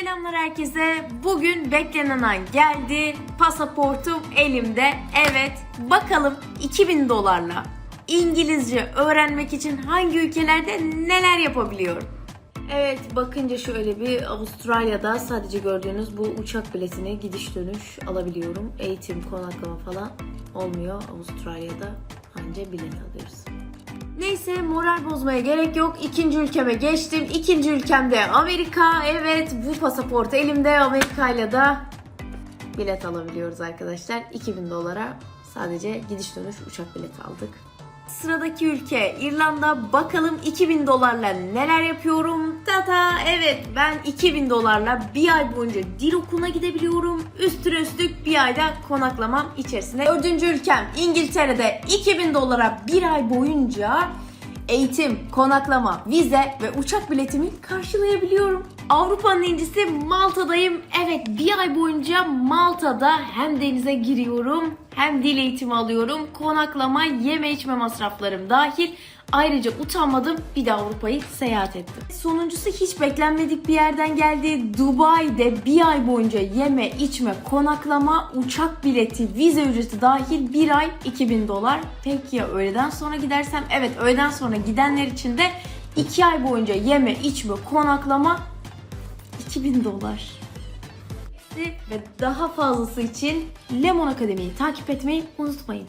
Selamlar herkese. Bugün beklenen an geldi. Pasaportum elimde. Evet, bakalım 2000 dolarla İngilizce öğrenmek için hangi ülkelerde neler yapabiliyorum? Evet, bakınca şöyle bir Avustralya'da sadece gördüğünüz bu uçak biletini gidiş dönüş alabiliyorum. Eğitim, konaklama falan olmuyor Avustralya'da. Anca bilet alıyoruz. Neyse moral bozmaya gerek yok. İkinci ülkeme geçtim. İkinci ülkemde Amerika. Evet bu pasaport elimde. Amerika'yla da bilet alabiliyoruz arkadaşlar. 2000 dolara sadece gidiş dönüş uçak bileti aldık. Sıradaki ülke İrlanda. Bakalım 2000 dolarla neler yapıyorum. Tata evet ben 2000 dolarla bir ay boyunca dil okuluna gidebiliyorum. Üstüne üstlük bir ayda konaklamam içerisinde. Dördüncü ülkem İngiltere'de 2000 dolara bir ay boyunca eğitim, konaklama, vize ve uçak biletimi karşılayabiliyorum. Avrupa'nın incisi Malta'dayım. Evet bir ay boyunca Malta'da hem denize giriyorum hem dil eğitimi alıyorum. Konaklama, yeme içme masraflarım dahil. Ayrıca utanmadım bir de Avrupa'yı seyahat ettim. Sonuncusu hiç beklenmedik bir yerden geldi. Dubai'de bir ay boyunca yeme, içme, konaklama, uçak bileti, vize ücreti dahil bir ay 2000 dolar. Peki ya öğleden sonra gidersem? Evet öğleden sonra gidenler için de 2 ay boyunca yeme, içme, konaklama 2000 dolar. Ve daha fazlası için Lemon Akademi'yi takip etmeyi unutmayın.